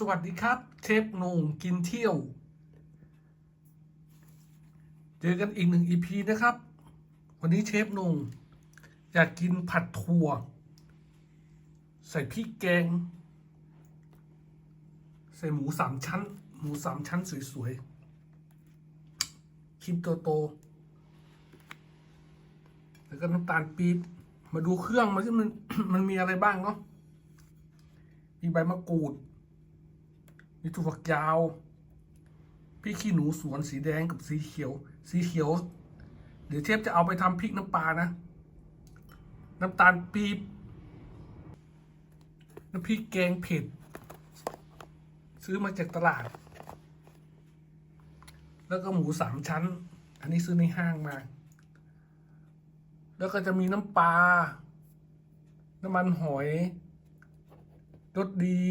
สวัสดีครับ เชฟนงกินเที่ยว เจอกันอีกหนึ่งอีพีนะครับ วันนี้เชฟนงอยากกินผัดถั่ว ใส่พริกแกง ใส่หมูสามชั้น หมูสามชั้นสวยๆ คลิปโตๆแล้วก็น้ำตาลปี๊บมาดูเครื่องมันที่มันมันมีอะไรบ้างเนาะมีใบมะกรูด มีถั่วฝักยาว พริกขี้หนูสวนสีแดงกับสีเขียว สีเขียว เดี๋ยวเชฟจะเอาไปทำพริกน้ำปลานะ น้ำตาลปี๊บน้ำพริกแกงเผ็ด ซื้อมาจากตลาด แล้วก็หมูสามชั้น อันนี้ซื้อในห้างมา แล้วก็จะมีน้ำปลา น้ำมันหอยรสดี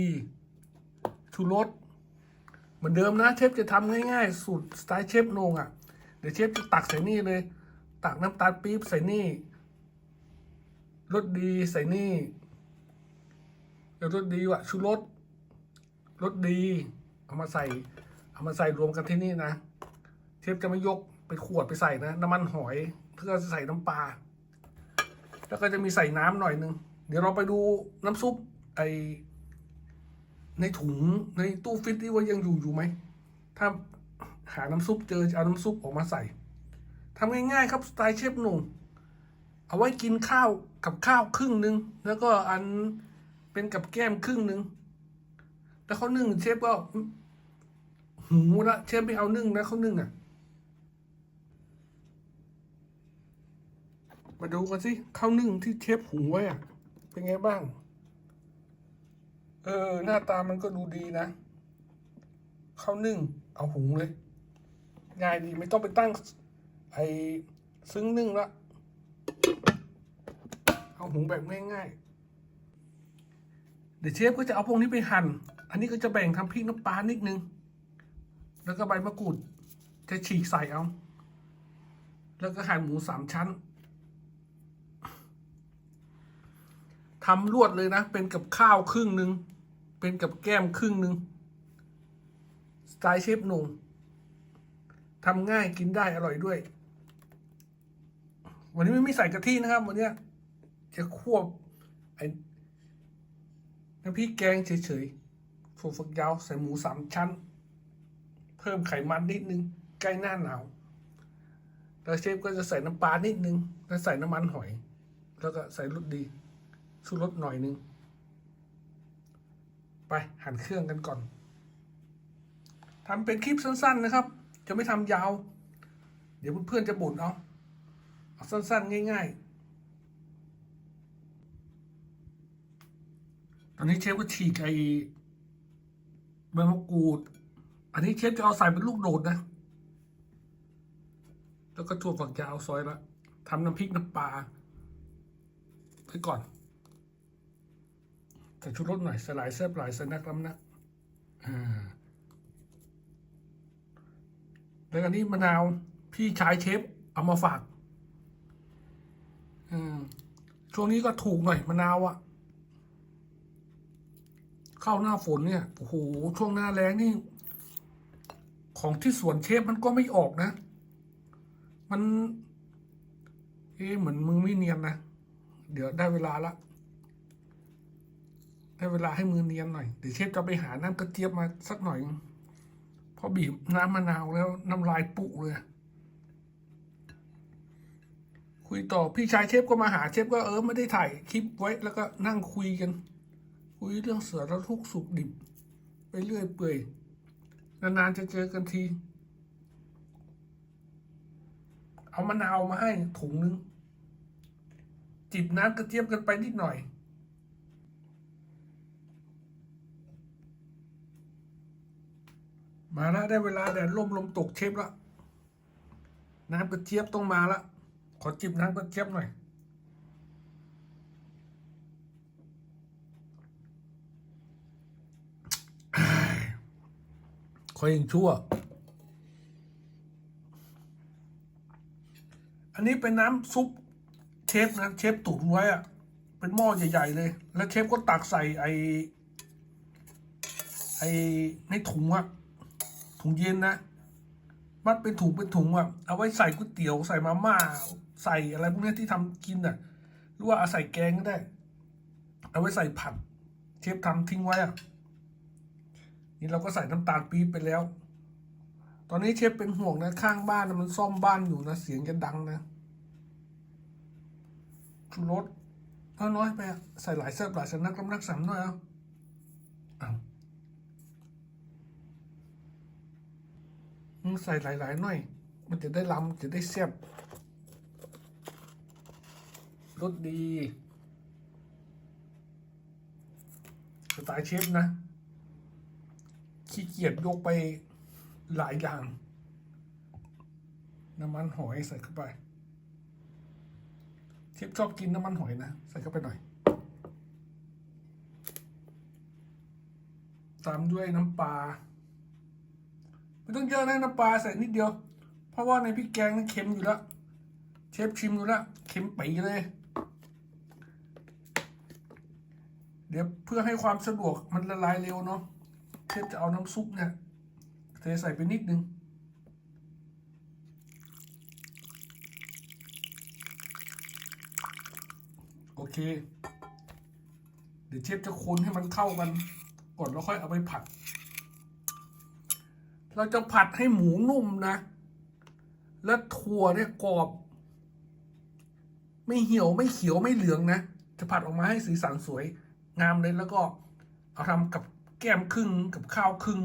ชูรส เหมือนเดิมนะเชฟจะทำง่ายๆ สูตรสไตล์เชฟโนงอะ่ะ เดี๋ยวเชฟจะตักใส่นี่เลย ตักน้ำตาลปี๊บใส่นี่รสดีใส่นี่เดี๋ยวรสดีว่ะชูรสรสดี เอามาใส่ เอามาใส่รวมกันที่นี่นะ เชฟจะไม่ยกไปขวดไปใส่นะ น้ำมันหอยเพื่อจะใส่น้ำปลาแล้วก็จะมีใส่น้ำหน่อยนึง เดี๋ยวเราไปดูน้ำซุปไอ ในถุงในตู้ฟิตที่ว่ายังอยู่อยู่ไหม ถ้าหาน้ำซุปเจอจะเอาน้ำซุปออกมาใส่ทำง่ายๆครับสไตล์เชฟหนุ่มเอาไว้กินข้าวกับข้าวครึ่งหนึ่งแล้วก็อันเป็นกับแก้มครึ่งหนึ่งแล้วเขานึ่งเชฟก็หูละเชฟไม่เอานึ่งนะเขานึ่งอะ มาดูกันสิข้าวนึ่งที่เชฟหุงไว้อะ เป็นไงบ้าง เออ หน้าตามันก็ดูดีนะข้าวนึ่ง เอาหุงเลย ง่ายดีไม่ต้องไปตั้ง ไอซึ้งนึ่งละเอาหุงแบบง่ายๆ เดี๋ยวเชฟก็จะเอาพวกนี้ไปหั่น อันนี้ก็จะแบ่งทำพริกน้ำปลานิดนึง แล้วก็ใบมะกรูด จะฉีกใส่เอา แล้วก็หั่นหมูสามชั้นทำรวดเลยนะ เป็นกับข้าวครึ่งหนึ่ง เป็นกับแก้มครึ่งหนึ่งสไตล์เชฟหนุ่มทำง่ายกินได้อร่อยด้วย วันนี้ไม่มีใส่กะทินะครับ วันนี้จะควบไอ้น้ำพริกแกงเฉยๆถั่วฝักยาวใส่หมูสามชั้น เพิ่มไขมันนิดนึง ใกล้หน้าหนาว แล้วเชฟก็จะใส่น้ำปลานิดนึง แล้วใส่น้ำมันหอย แล้วก็ใส่รสดีชูรสหน่อยนึง ไปหั่นเครื่องกันก่อนทำเป็นคลิปสั้น ๆ นะครับ จะไม่ทำยาว เดี๋ยวเพื่อนๆจะบ่นเอาเอาสั้น ๆ ง่าย ๆ ตอนนี้เชฟก็ฉีกไอ้ใบมะกรูด อันนี้เชฟจะเอาใส่เป็นลูกโดดนะ แล้วก็ถั่วฝักยาวซอยละทำน้ำพริกน้ำปลาไปก่อน ส่ชูรสหน่อยสลายแซ่บหลายสนักล้ำนักอ่าแล้วอันนี้มะนาวพี่ชายเชฟเอามาฝากอืมช่วงนี้ก็ถูกหน่อยมะนาวอะเข้าหน้าฝนเนี่ยโอ้โหช่วงหน้าแรงนี่ ของที่สวนเชฟมันก็ไม่ออกนะ มัน เอ๊ะเหมือนมึงไม่เนียนนะ เดี๋ยวได้เวลาละ ได้เวลาให้มือเนียนหน่อยเดี๋ยวเชฟจะไปหาน้ำกระเจี๊ยบมาสักหน่อยพอบีบน้ำมะนาวแล้วน้ำลายปุเลย คุยต่อพี่ชายเชฟก็มาหาเชฟก็เออไม่ได้ถ่ายคลิปไว้แล้วก็นั่งคุยกัน คุยเรื่องเสือแล้วทุกสุขดิบ ไปเรื่อยเปื่อยนานๆจะเจอกันที เอามะนาวมาให้ถุงนึง จิบน้ำกระเจี๊ยบกันไปนิดหน่อย มาแล้วได้เวลาแดดร่มลมตกเชฟแล้วน้ำกระเจี๊ยบต้องมาละขอจิบน้ำกระเจี๊ยบหน่อยคอยยังชั่ว อันนี้เป็นน้ำซุปเชฟนะเชฟตุ๋นไว้อะเป็นหม้อใหญ่ ๆ เลย แล้วเชฟก็ตักใส่ไอ้ไอ้ในถุงอะ ถุงเย็นนะ มัดเป็นถุงเป็นถุงอะเอาไว้ใส่ก๋วยเตี๋ยวใส่มาม่าใส่อะไรพวกนี้ที่ทำกินอะหรือว่าเอาใส่แกงก็ได้ เอาไว้ใส่ผัด เชฟทำทิ้งไว้อะนี่เราก็ใส่น้ำตาลปี๊บไปแล้ว ตอนนี้เชฟเป็นห่วงนะข้างบ้านนะมันซ่อมบ้านอยู่นะเสียงจะดังนะชูรสน้อยๆไปใส่หลายเสิร์ฟหลายสนักกำลังสามหน่อยอาเอาอืม ใส่หลายๆหน่อย มันจะได้ล้ำจะได้แซ่บรสดีสไตล์เชฟนะ ขี้เกียจยกไปหลายอย่าง น้ำมันหอยใส่เข้าไปเชฟชอบกินน้ำมันหอยนะ ใส่เข้าไปหน่อย ตามด้วยน้ำปลา ไม่ต้องเยอะนะน้ำปลาใส่นิดเดียว เพราะว่าในพริกแกงนั้นเค็มอยู่แล้วเชฟชิมดูแล้วเค็มปีเลย เดี๋ยวเพื่อให้ความสะดวกมันละลายเร็วเนาะเชฟจะเอาน้ำซุปเนี่ยเทใส่ไปนิดนึงโอเค เดี๋ยวเชฟจะคนให้มันเข้ากันก่อนแล้วค่อยเอาไปผัด เราจะผัดให้หมูนุ่มนะ และถั่วเนี่ยกรอบ ไม่เหี่ยวไม่เขียวไม่เหลืองนะ จะผัดออกมาให้สีสันสวยงามเลยแล้วก็เอาทำกับแก้มครึ่งกับข้าวครึ่ง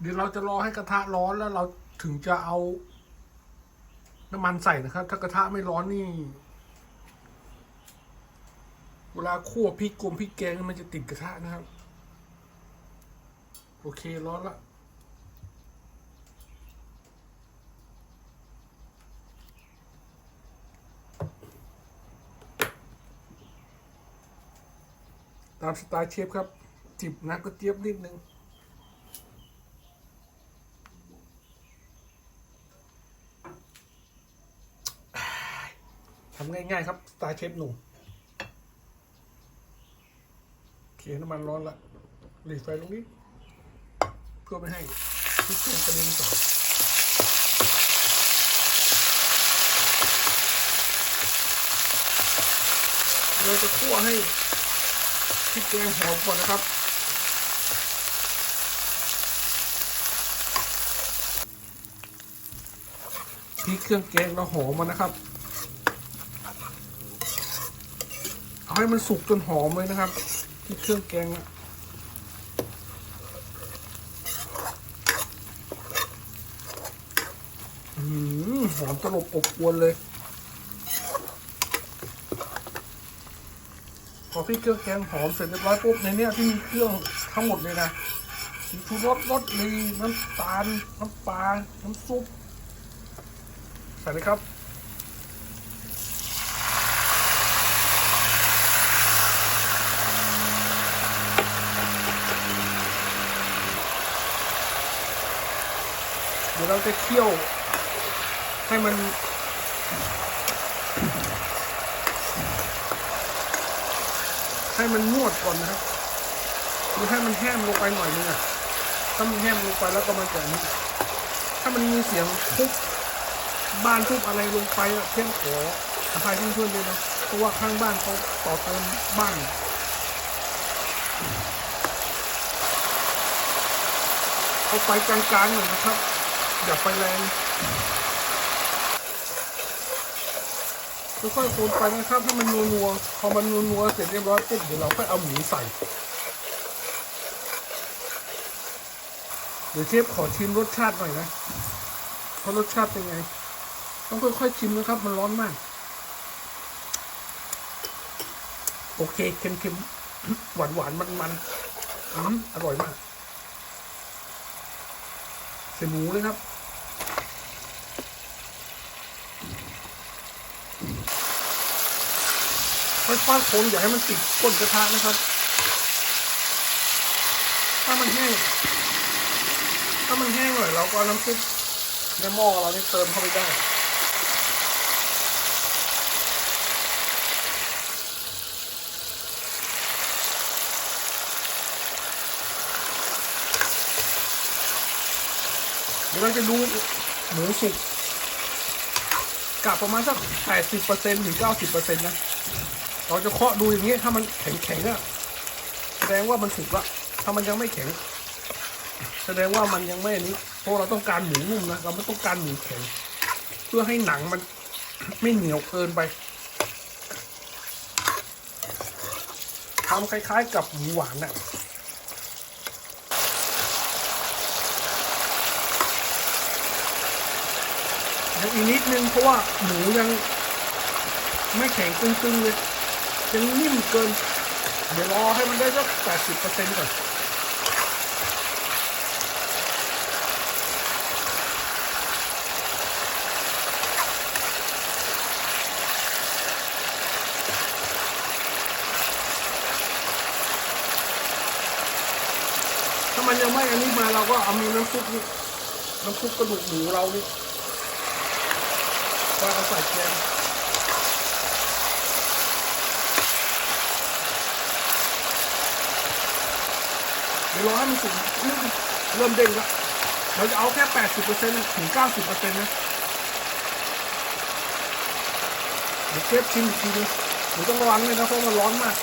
เดี๋ยวเราจะรอให้กระทะร้อนแล้วเราถึงจะเอาน้ำมันใส่นะครับ ถ้ากระทะไม่ร้อนนี่ เวลาคั่วพริกกลมพริกแกงมันจะติดกระทะนะครับ โอเคร้อนละตามสไตล์เชฟครับ จิบน้ำกระเจี๊ยบนิดนึงทำง่ายๆครับสไตล์เชฟหนุ่มโอ เคน้ำมันร้อนละหลีไฟลงนี้เพื่อไม่ให้พริกแกงกระเด็นต่อเราจะคั่วให้พริกแกงหอมก่อนนะครับพริกเครื่องแกงเราหอมมานะครับ เอาให้มันสุกจนหอมเลยนะครับ เครื่องแกงอะอืมหอมตลบอบอวนเลย พอพี่เครื่องแกงหอมเสร็จเรียบร้อยปุ๊บในเนี้ยที่มีเครื่องทั้งหมดเลยนะมีชูรสรสดีน้ำตาล น้ำปลา น้ำซุป ใส่เลยครับ ดี๋ยวเราจะเคี่ยว ให้มัน ให้มันนวดก่อนนะครับหรือให้มันแห้งลงไปหน่อยนึงอะถ้ามันแห้งลงไปแล้วก็มันจะนี้ถ้ามันมีเสียงทุบบ้านทุบอะไรลงไปอะเช่นขออภัยเพื่อนๆด้วยนะเพราะว่าข้างบ้านเขาต่อเติมบ้านเอาไฟกลางๆหน่อยนะครับ อย่าไฟแรงค่อยๆคนไปนะครับให้มันนัวๆพอมันนัวๆเสร็จเรียบร้อยปุ๊บเดี๋ยวเราค่อยเอาหมูใส่ เดี๋ยวเชฟขอชิมรสชาติหน่อยนะเพราะรสชาติเป็นไง ต้องค่อยๆชิมนะครับ มันร้อนมาก โอเคเค็มๆ หวานๆ มันๆอืมอร่อยมากใส่หมูเลยครับ ไม่ฟาดโคนอย่าให้มันติดก้นกระทะนะครับ ถ้ามันแห้ง ถ้ามันแห้งหน่อยเราก็น้ำซุปในหม้อเราเนี่เติมเข้าไปได้เดี๋ยวเราจะดูหมูสุกกับประมาณสัก 80%ถึง 90%นะ เราจะเคาะดูอย่างนี้ถ้ามันแข็งแข็งๆอะแสดงว่ามันสุกละถ้ามันยังไม่แข็ง แสดงว่ามันยังไม่อันนี้เพราะเราต้องการหมูนุ่มนะเราไม่ต้องการหมูแข็ง เพื่อให้หนังมันไม่เหนียวเกินไปทำคล้าย ๆ กับหมูหวานน่ะยังอีกนิดนึงเพราะว่าหมูยังไม่แข็งตึงๆเลย ยังนิ่มเกิน เดี๋ยวรอให้มันได้สักแปดสิบเปอร์เซ็นต์ก่อนถ้ามันยังไม่อันนี้มาเราก็เอามีน้ำซุปนี่น้ำซุปกระดูกหมูเรานี่ก็เอาใส่แกงเดี๋ยว รอให้มันสุกเริ่มเริ่มเด้งแล้วเราจะเอาแค่แปดสิบเปอร์เซ็นต์ถึงเก้าสิบเปอร์เซ็นต์นะเดี๋ยวเชฟชิมอีกทีนึงเดี๋ยวต้องระวังเลยนะเพราะมันร้อนมาก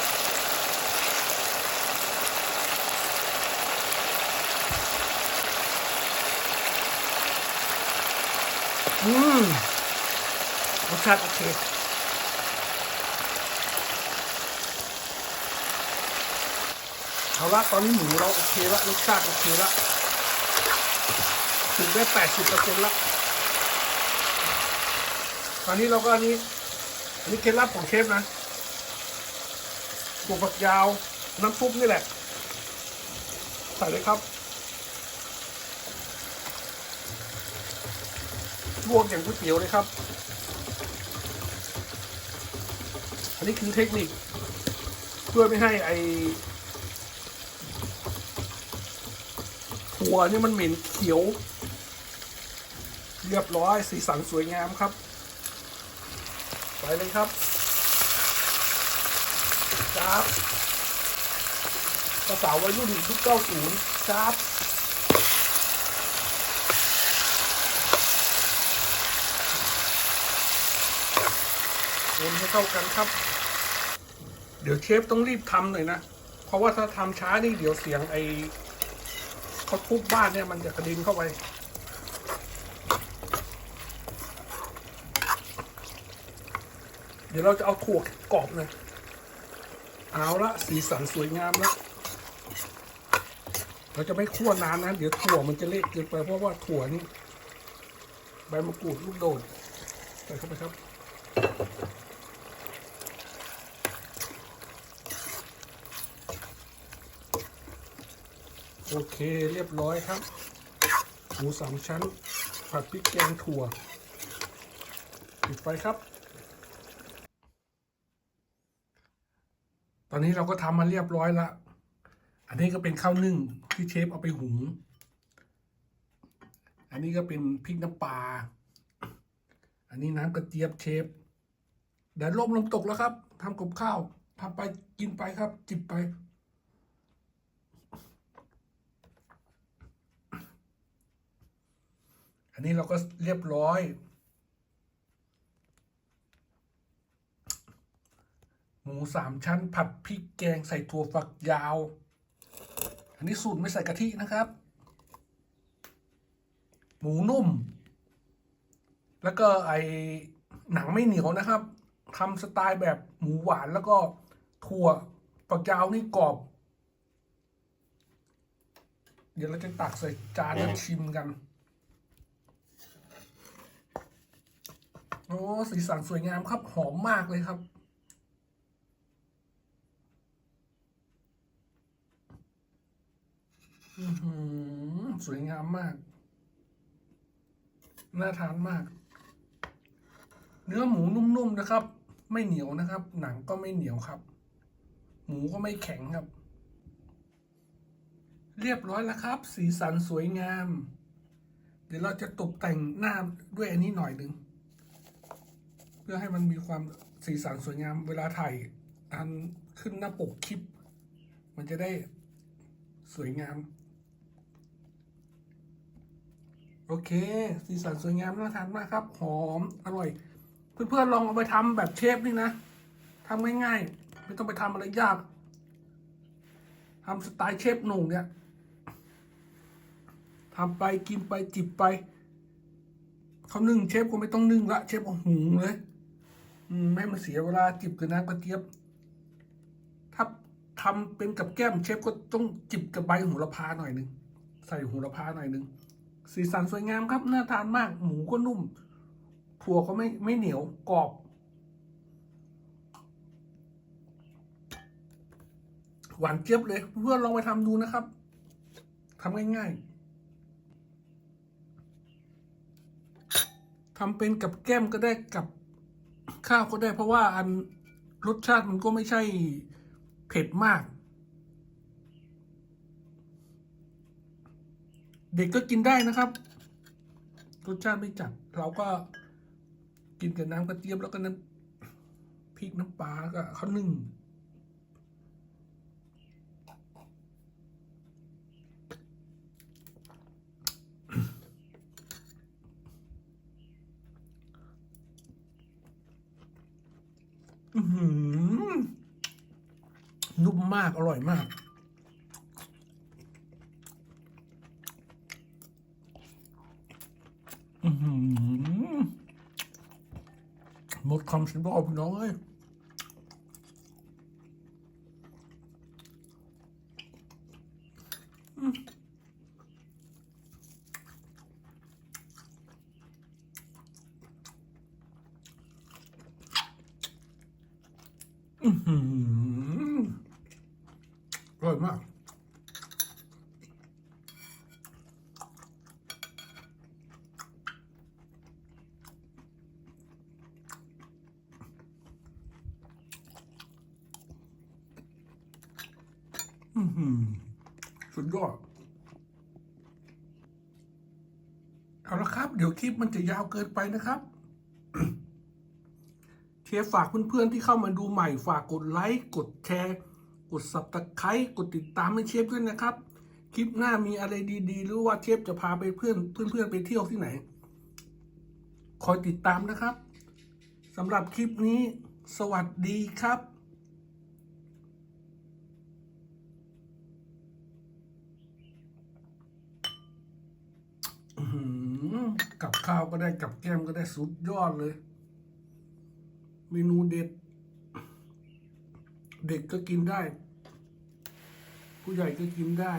อืมรสชาติโอเค เอาละตอนนี้หมูเราโอเคละรสชาติโอเคละถึงได้แปดสิบเปอร์เซ็นต์ละตอนนี้เราก็อันนี้อันนี้เคล็ดลับของเชฟนะตัวฝักยาว น้ำซุปนี่แหละ ใส่เลยครับลวกอย่างก๋วยเตี๋ยวเลยครับ อันนี้คือเทคนิคเพื่อไม่ให้ไอ ถั่วนี่มันเหม็นเขียว เรียบร้อยสีสันสวยงามครับ ไปเลยครับจ้าบภาษาวัยรุ่นยุค90จ้าบคนให้เข้ากันครับ เดี๋ยวเชฟต้องรีบทำหน่อยนะ เพราะว่าถ้าทำช้านี่เดี๋ยวเสียงไอ เขาทุบบ้านเนี่ยมันจะกระเด็นเข้าไปเดี๋ยวเราจะเอาถั่วกรอบเลยเอาละสีสันสวยงามแล้ว เราจะไม่คั่วนานนะเดี๋ยวถั่วมันจะเละเกินไปเพราะว่าถั่วนี่ใบมะกรูดลูกโดดใส่เข้าไปครับ โอเคเรียบร้อยครับ หมูสามชั้น ผัดพริกแกงถั่วปิดไฟครับ ตอนนี้เราก็ทำมาเรียบร้อยละ อันนี้ก็เป็นข้าวนึ่งที่เชฟเอาไปหุง อันนี้ก็เป็นพริกน้ำปลา อันนี้น้ำกระเจี๊ยบเชฟแดดร่มลมตกแล้วครับทำกับข้าวทำไปกินไปครับ จิบไป นนี้เราก็เรียบร้อย หมูสามชั้นผัดพริกแกงใส่ถั่วฝักยาว อันนี้สูตรไม่ใส่กะทินะครับ หมูนุ่ม แล้วก็ไอหนังไม่เหนียวนะครับทำสไตล์แบบหมูหวานแล้วก็ถั่วฝักยาวนี่กรอบ เดี๋ยวเราจะตักใส่จานแล้วชิมกัน โอ้สีสันสวยงามครับ หอมมากเลยครับ อือสวยงามมาก น่าทานมาก เนื้อหมูนุ่มๆนะครับ ไม่เหนียวนะครับ หนังก็ไม่เหนียวครับ หมูก็ไม่แข็งครับ เรียบร้อยแล้วครับ สีสันสวยงาม เดี๋ยวเราจะตกแต่งหน้าด้วยอันนี้หน่อยหนึ่ง เพื่อให้มันมีความสีสันสวยงามเวลาถ่ายอันขึ้นหน้าปกคลิป มันจะได้สวยงาม โอเค สีสันสวยงามน่าทานมากครับ หอมอร่อย เพื่อนๆลองเอาไปทำแบบเชฟนี่นะทำง่ายๆ ไม่ต้องไปทำอะไรยากทำสไตล์เชฟหนุ่งเนี่ยทำไปกินไปจิบไป เขานึ่งเชฟก็ไม่ต้องนึ่งละ เชฟเอาหุงเลย ไม่ให้มันเสียเวลาจิบกับน้ำกระเจี๊ยบ ถ้าทำเป็นกับแก้มเชฟก็ต้องจิบกับใบโหระพาหน่อยหนึ่งใส่โหระพาหน่อยหนึ่งสีสันสวยงามครับน่าทานมาก หมูก็นุ่ม ถั่วก็ไม่ไม่เหนียวกรอบหวานเจี๊ยบเลย เพื่อนลองไปทำดูนะครับทำง่ายๆทำเป็นกับแก้มก็ได้กับ ข้าวก็ได้ เพราะว่าอันรสชาติมันก็ไม่ใช่เผ็ดมาก เด็กก็กินได้นะครับ รสชาติไม่จัดเราก็กินกับน้ำกระเทียมแล้วก็น้ำพริกน้ำปลาก็ข้าวนึ่ง นุ่มมาก อร่อยมาก หมดคำฉันบอกพี่น้องเอ้ย อร่อยมากอือหือสุดยอดเอาละครับ เดี๋ยวคลิปมันจะยาวเกินไปนะครับ เชฟฝากเพื่อนๆที่เข้ามาดูใหม่ฝากกดไลค์กดแชร์กด subscribe กดติดตามให้เชฟด้วยนะครับ คลิปหน้ามีอะไรดีๆ หรือว่าเชฟจะพาไปเพื่อนเพื่อนๆไปเที่ยวที่ไหน คอยติดตามนะครับสำหรับคลิปนี้ สวัสดีครับกับข้าวก็ได้กับแก้มก็ได้สุดยอดเลย เมนูเด็ด เด็กก็กินได้ ผู้ใหญ่ก็กินได้